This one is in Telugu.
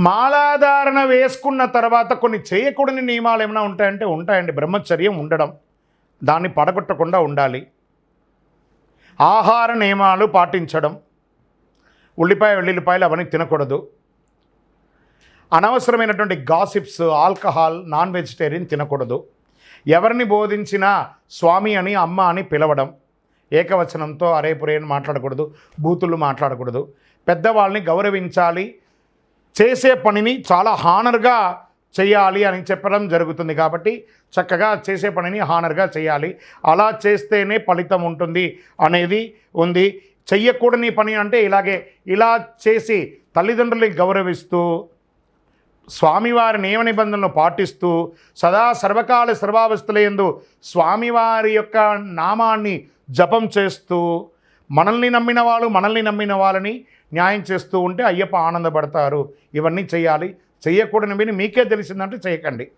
మాలాధారణ వేసుకున్న తర్వాత కొన్ని చేయకూడని నియమాలు ఏమైనా ఉంటాయంటే ఉంటాయండి. బ్రహ్మచర్యం ఉండడం దాన్ని పడగొట్టకుండా ఉండాలి. ఆహార నియమాలు పాటించడం ఉల్లిపాయ వెల్లుల్లిపాయలు అవన్నీ తినకూడదు. అనవసరమైనటువంటి గాసిప్స్ ఆల్కహాల్ నాన్ వెజిటేరియన్ తినకూడదు. ఎవరిని బోధించినా స్వామి అని అమ్మ అని పిలవడం ఏకవచనంతో అరే అని మాట్లాడకూడదు బూతులు మాట్లాడకూడదు. పెద్దవాళ్ళని గౌరవించాలి చేసే పనిని చాలా హానర్గా చేయాలి అని చెప్పడం జరుగుతుంది కాబట్టి చక్కగా చేసే పనిని హానర్గా చేయాలి. అలా చేస్తేనే ఫలితం ఉంటుంది అనేది ఉంది. చెయ్యకూడని పని అంటే ఇలాగే ఇలా చేసి తల్లిదండ్రుల్ని గౌరవిస్తూ స్వామివారి నియమ నిబంధనలు పాటిస్తూ సదా సర్వకాల సర్వావస్థలందు స్వామివారి యొక్క నామాన్ని జపం చేస్తూ మనల్ని నమ్మిన వాళ్ళు మనల్ని నమ్మిన వాళ్ళని న్యాయం చేస్తూ ఉంటే అయ్యప్ప ఆనందపడతారు. ఇవన్నీ చేయాలి. చెయ్యకూడనివి మీకే తెలిసిందంటే చేయకండి.